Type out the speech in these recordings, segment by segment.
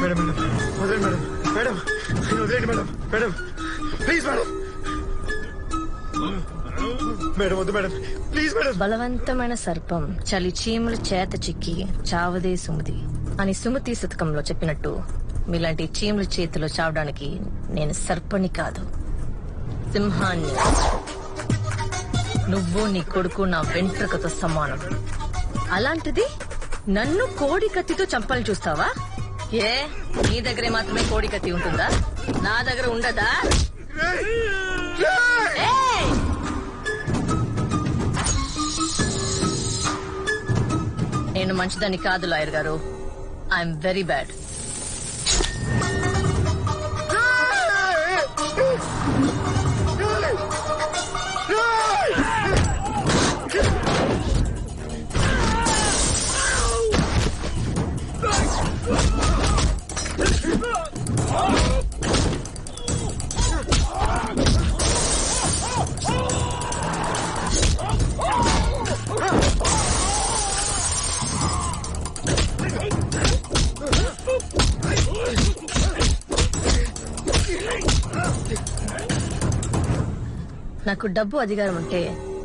Madam madam వదిలేండి madam madam ఆయన వదిలేండి madam madam please madam. Madam వద్దు మేడం ప్లీజ్ మేడం. బలవంతమైన సర్పం చలి చీముల చేత చిక్కి చావదే సుమతి అని సుమతి శతకంలో చెప్పినట్టు మీలాంటి చీముల చేతిలో చావడానికి నేను సర్పని కాదు. సింహాన్ని. నువ్వు నీ కొడుకు నా వెంట్రుకతో సమానం. అలాంటిది నన్ను కోడి కత్తితో చంపాలని చూస్తావా? ఏ? నీ దగ్గరే మాత్రమే కోడి కత్తి ఉంటుందా? నా దగ్గర ఉండదా? నేను మంచిదని కాదు లాయర్ గారు. I'm very bad. నాకు డబ్బు అధికారం అంటే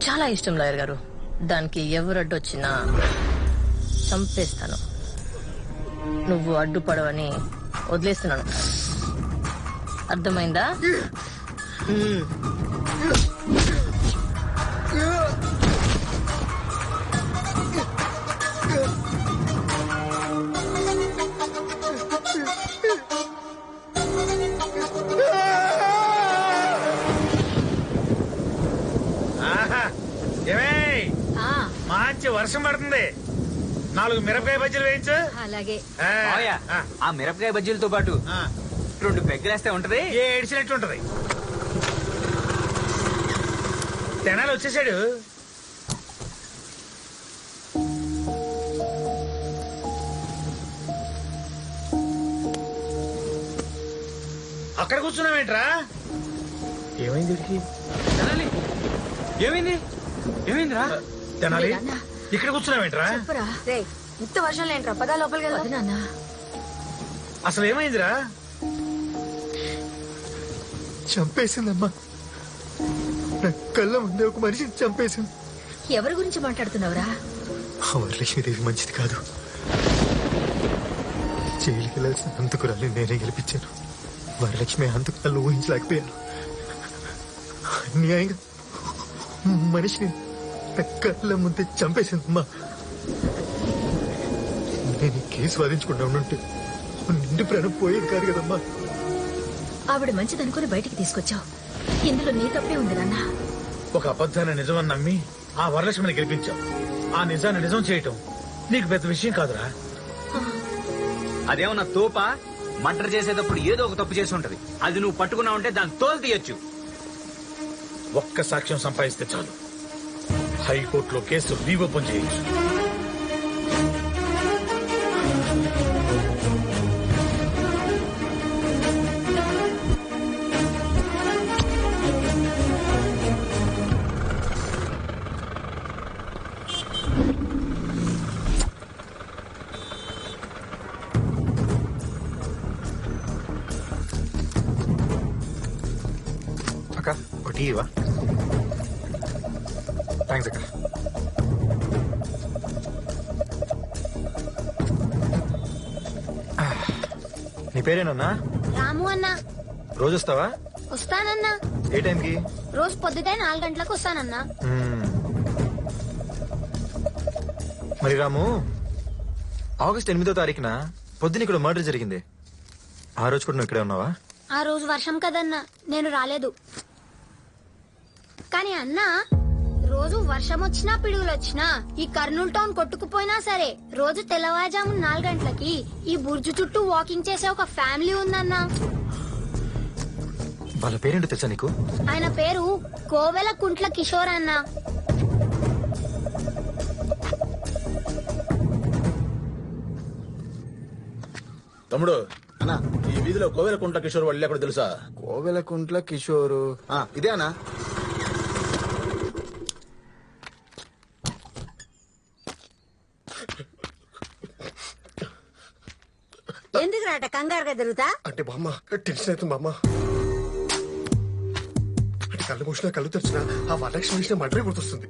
చాలా ఇష్టం లాయర్ గారు. దానికి ఎవరు అడ్డొచ్చినా చంపేస్తాను. నువ్వు అడ్డుపడవని వదిలేస్తున్నాను. అర్థమైందా? వర్షం పడుతుంది. నాలుగు మిరపకాయ బజ్జీలు వేయించు. అలాగే. ఆ, మావయ్య, ఆ, ఆ మిరపకాయ బజ్జీలతో పాటు ఆ. రెండు పెగ్గలేస్తే ఉంటది? ఏ ఏడిచినట్టు ఉంటది. తెనాలి వచ్చేసాడు. అక్కడ కూర్చున్నావేంట్రా ఏమైంది తెనాలి. ఏమైంది? ఏమైందిరా? తెనాలి? నాన్న. ఇక్కడ కూర్చున్నావేంట్రా చెప్పురా. రే ఇంత వర్షం లేంట్రా పదా లోపలికి నాన్న అసలు ఏమైందిరా? చంపేసిందమ్మా. నా కళ్ళ ముందే ఒక మనిషిని చంపేసింది. ఎవరి గురించి మాట్లాడుతున్నావురా? ఆ వరలక్ష్మీదేవి మంచిది కాదు. జైలుకి వెళ్ళాల్సిన హంతకురాల్ని నేనే గెలిపించాను. వరలక్ష్మి హంతకురాలు ఊహించలేకపోయాను. అన్యాయంగా మనిషిని కళ్ళ ముందే చంపేసిందమ్మా. నేను ఈ కేసు వాదించకుండా ఉండుంటే నిండు ప్రాణం పోయేది కాదు కదమ్మా. ఆవిడ మంచిదనుకుని బయటికి తీసుకొచ్చావు. ఇందులో నీ తప్పే ఉంది నాన్న. ఒక అబద్ధాన్ని నిజమని నమ్మి ఆ వరలక్ష్మిని గెలిపించావు. ఆ నిజాన్ని నిజం చేయటం నీకు పెద్ద విషయం కాదురా. అదేమన్నా తోప? మర్డర్ చేసేటప్పుడు ఏదో ఒక తప్పు చేసి ఉంటది. అది నువ్వు పట్టుకున్నావు అంటే దాన్ని తోలు తీయొచ్చు. ఒక్క సాక్ష్యం సంపాదిస్తే చాలు. హైకోర్టులో కేసు రీఓపెన్ చేయొచ్చు అక్క ఒక టీ ఇవా థ్యాంక్స్ అక్క నీ పేరేనన్నా? రాము అన్న. రోజు వస్తావా? వస్తానన్నా. ఏ టైంకి? రోజు పొద్దుటే నాలుగు గంటలకు వస్తానన్నా. మ్మ్. మరి రాము ఆగస్ట్ ఎనిమిదో తారీఖున పొద్దున ఇక్కడ మర్డర్ జరిగింది. ఆ రోజు కూడా నువ్వు ఇక్కడే ఉన్నావా? ఆ రోజు వర్షం కదన్నా. నేను రాలేదు. కానీ అన్నా రోజు వర్షం వచ్చినా పిడుగులు వచ్చినా ఈ కర్నూలు టౌన్ కొట్టుకుపోయినా సరే రోజు తెల్లవారుజాము నాలుగు గంటలకి ఈ బుర్జు చుట్టూ వాకింగ్ చేసే ఒక ఫ్యామిలీ ఉందన్నా. వాళ్ళ పేరేంటో తెలుసా నీకు? ఆయన పేరు కోవెల కుంట్ల కిషోర్ అన్న. తమ్ముడు అన్నా ఈ వీధిలో కోవెలకుంట కిషోర్ వాళ్ళు ఎక్కడ తెలుసా? కోవెలకుంట్ల కిషోరు. ఇదే అన్నా. ఎందుకు రాట కంగారుగా తిరుగుతా? అంటే బామ్మ టెన్షన్ అవుతుంది బామ్మ. అంటే కళ్ళు మూసినా కళ్ళు తెరిచినా ఆ వరలక్ష్మి విషయం మటరే గుర్తొస్తుంది.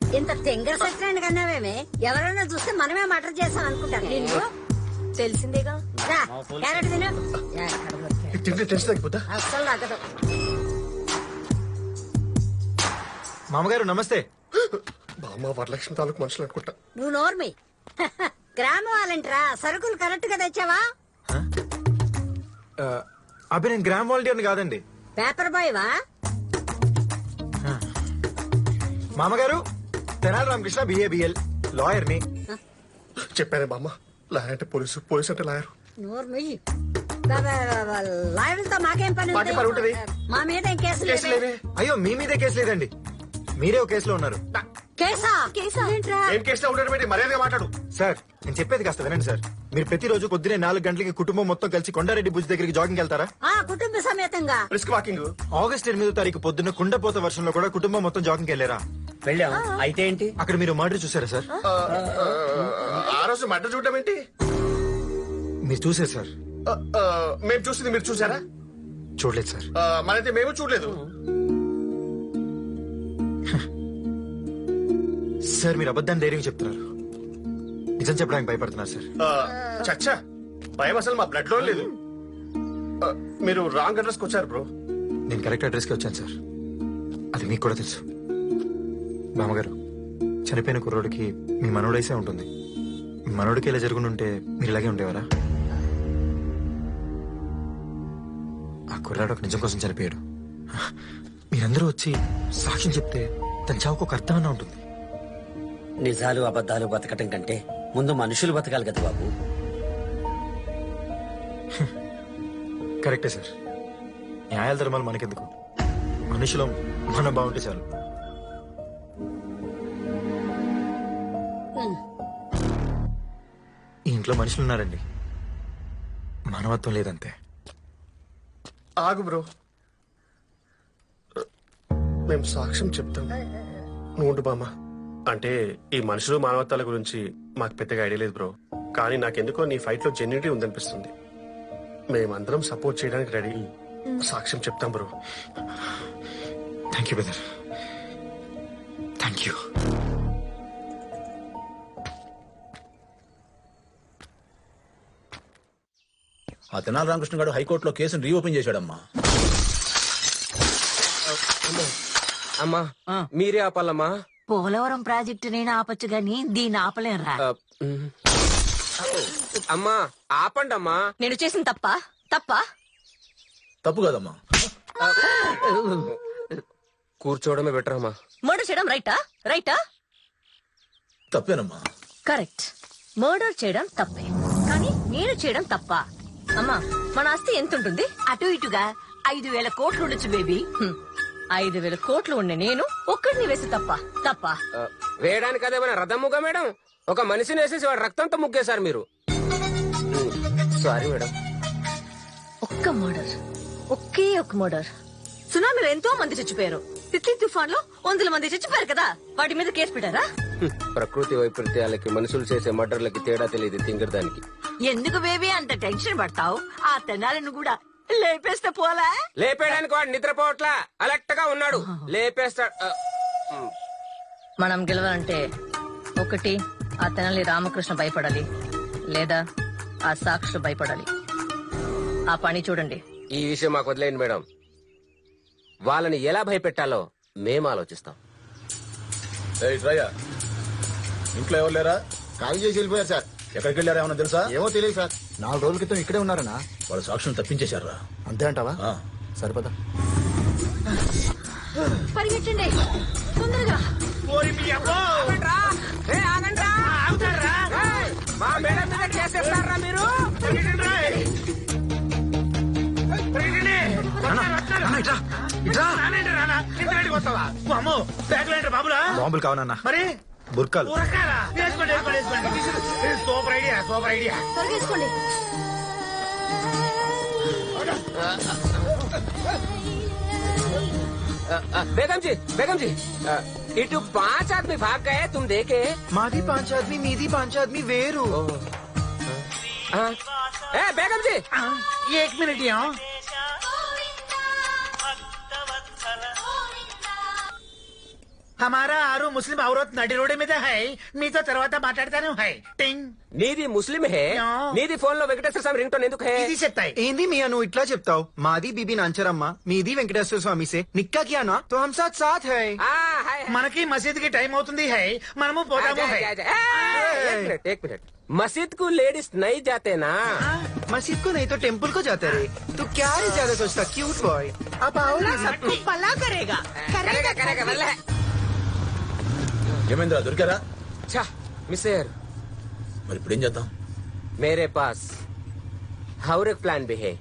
ఇంత తెంగర సత్యాన్ని కన్నావేమే? ఎవరైనా చూస్తే మనమే మటర్ చేస్తాం అనుకుంటారు. నిన్ను తెలిసిందేగా? రా, క్యారెట్ తిను. తింటే టెన్షన్ తగ్గిపోతా అస్సలు తగ్గదు. మామగారు నమస్తే. బామ్మ వరలక్ష్మి తాలూకు మనుషులు అనుకుంటా. నువ్వు నోర్మి. గ్రామం వాళ్ళంటరా. సరుకులు కరెక్ట్గా తెచ్చావా? అబ్బే నేను గ్రామ్ వాలంటీర్ని కాదండి. పేపర్ బాయ్ వా? మామగారు తెనాలి రామకృష్ణ బిఏబిఎల్ లాయర్ని చెప్పానే బామ్మ. లాయర్ అంటే పోలీసు పోలీసు అంటే లాయర్. లాయర్లతో మాకేం పని మాకేం పని ఉంటది? మా మీద ఏం కేసు లేవే? లేవే? అయ్యో మీ మీదే కేసు లేదండి. మీరే ఒక కేసులో ఉన్నారు. కేసా కేసా ఏంట్రా? ఏం కేసులో ఉండడం ఏంటి మర్యాదగా మాట్లాడు. సార్ నేను చెప్పేది కాస్త వినండి సార్. మీరు ప్రతిరోజు పొద్దునే నాలుగు గంటలకి కుటుంబం మొత్తం కలిసి కొండారెడ్డి భుజ్ దగ్గరికి జాగింగ్ వెళ్తారా? ఆ కుటుంబ సమేతంగా. రిస్క్ వాకింగ్ ఆగస్ట్ ఎనిమిదో తారీఖు పొద్దున్న కుండపోత వర్షంలో కూడా కుటుంబం మొత్తం జాగింగ్ వెళ్ళారా? వెళ్ళాం. అయితే ఏంటి? అక్కడ మీరు మర్డర్ చూసారా సార్? ఆ. రోజు మటర్ చూడడం ఏంటి? మీరు చూసారు సార్. మేము చూసింది మీరు చూసారా? చూడలేదు సార్. ఆ, మనైతే మేము చూడలేదు. సార్ మీరు అబద్ధాన్ని ధైర్యం చెప్తున్నారు. నిజం చెప్పడానికి భయపడుతున్నారు సార్. చచ్చా భయం అసలు మా బ్లడ్లో లేదు. ఆ, మీరు రాంగ్ అడ్రస్కి వచ్చారు బ్రో నేను కరెక్ట్ అడ్రస్కి వచ్చాను సార్. అది మీకు కూడా తెలుసు. బామ్మగారు చనిపోయిన కుర్రోడికి మీ మనోడైసే ఉంటుంది. మీ మనోడికి ఇలా జరుగుంటే మీరు ఇలాగే ఉండేవారా? ఆ కుర్రాడు ఒక నిజం కోసం చనిపోయాడు. మీరందరూ వచ్చి సాక్ష్యం చెప్తే తన చావుకు ఒక అర్థమన్నా ఉంటుంది. నిజాలు అబద్ధాలు బతకటం కంటే ముందు మనుషులు బతకాలి కదా బాబు. కరెక్టే సార్. న్యాయాల ధర్మాలు మనకెందుకు? మనుషులం మనం బాగుంటే చాలు. ఈ ఇంట్లో మనుషులు ఉన్నారండి. మానవత్వం లేదంతే. ఆగు బ్రో. మేము సాక్ష్యం చెప్తాం. నువ్వు ఉండు బామ్మ. అంటే ఈ మనుషులు మానవతాల గురించి మాకు పెద్దగా ఐడియా లేదు బ్రో. కానీ నాకెందుకో నీ ఫైట్లో జెన్యునిటీ ఉందనిపిస్తుంది. మేమందరం సపోర్ట్ చేయడానికి రెడీ సాక్ష్యం చెప్తాం bro. Thank you brother thank you ఆ తెనాలి రామకృష్ణ గారు హైకోర్టులో కేసును రీఓపెన్ చేశాడమ్మా. అమ్మా మీరే ఆపాలమ్మా? పోలవరం ప్రాజెక్టు నేను ఆపచ్చు గాని దీన్ని ఆపలేనురా. అమ్మా ఆపండి అమ్మా నేను చేసిన తప్ప? తప్ప? తప్పు కదమ్మా. కూర్చోవడమే బెటర్ అమ్మా. మర్డర్ చేయడం రైటా రైటా తప్పేనమ్మా. కరెక్ట్ మర్డర్ చేయడం తప్పే. కానీ నేను చేయడం తప్ప? అమ్మా మన ఆస్తి ఎంత ఉంటుంది అటు ఇటుగా ఐదు వేల కోట్లు ఉండొచ్చు బేబీ. ఐదు వేల కోట్లు ఉండే నేను ఒక్కడిని వేసి తప్ప తప్ప. వేయడానికి అదేమైనా రథం ముగ్గ మేడం? ఒక మనిషిని వేసేసి వాడు రక్తంతో ముగ్గేశారు మీరు. Sorry madam. ఒక్క మర్డర్ ఒకే ఒక్క మర్డర్. సునామీలో ఎంతో మంది చచ్చిపోయారు. తిత్లీ తుఫాన్లో వందల మంది చచ్చిపోయారు కదా? వాటి మీద కేసు పెట్టారా. ప్రకృతి వైపరీత్యాలకి మనుషులు చేసే మర్డర్లకి తేడా తెలియదు తింగరదానికి ఎందుకు బేబీ అంత టెన్షన్ పడతావు? ఆ తెనాలిని కూడా లేపేస్తే పోలా? లేపేయడానికి వాడు నిద్రపోవట్లా. అలర్ట్గా ఉన్నాడు. లేపేస్తాడు. ఆ. మనం గెలవాలంటే ఒకటి ఆ తెనాలి రామకృష్ణ భయపడాలి. లేదా ఆ సాక్షులు భయపడాలి. ఆ పని చూడండి. ఈ విషయం మాకు వదిలేయండి మేడం. వాళ్ళని ఎలా భయపెట్టాలో మేము ఆలోచిస్తాం. ఏయ్ ఇంట్లో ఎవరు లేరా? ఖాళీ చేసి వెళ్ళిపోయారు సార్. ఎక్కడికి వెళ్ళారా ఏమన్నా తెలుసా? ఏమో తెలియదు సార్. నాలుగు రోజుల క్రితం ఇక్కడే ఉన్నారనా? వాళ్ళ సాక్షులు తప్పించేశారా అంతే అంటావా. సరిపదా పరిగెట్టండి తొందరగా. మా మేడం మీద కేసేస్తారా మీరు? అమ్మో బ్యాగ్ లేండి బాబులా? బాంబులు కావనన్నా మరి? బుర్కాలు ఉరకాలా వేసుకోండి వేసుకోండి వేసుకోండి సూపర్ ఐడియా సూపర్ ఐడియా తొలగేసుకోండి बेगम जी बेगम जी इटू पांच आदमी भाग गए तुम देखे మాది పాంచ్ ఆద్మీ మీది పాంచ్ ఆద్మీ వేరు हाँ? ए बेगम जी एक मिनिट हमारा आरू मुस्लिम औरत నడి రోడ్డు మీద హై మీతో తర్వాత మాట్లాడతాను హై టింగ్ నీది ముస్లిం హే యా. నీది ఫోన్ లో వెంకటేశ్వర స్వామి రింగ్ టోన్ ఎందుకు హే ఇది చెప్తాయి ఏంది మీ నువ్వు ఇట్లా చెప్తావు మాది బీబీ నాంచరమ్మ మీది వెంకటేశ్వర స్వామి సే నిక్కా కియా నా తో హమ్ సాత్ సాత్ హై ఆ, హాయ్, హాయ్. మనకి మసీద్ కి టైం అవుతుంది హై మనము పోదాము आजा, హై आजा, आजा। ए, एक मिनट एक मिनट मस्जिद को लेडीज नहीं जाते ना मस्जिद को नहीं तो टेम्पल को जाते रे तू क्या रे ज्यादा सोचता क्यूट बॉय अब आओ ना सबको करेगा करेगा वल्ले ఏమైందిరా దొరికారా? చా మిస్ అయ్యారు. మరి ఇప్పుడు ఏం చేద్దాం? మేరే పాస్. హౌరక్ ప్లాన్ బిహేవ్?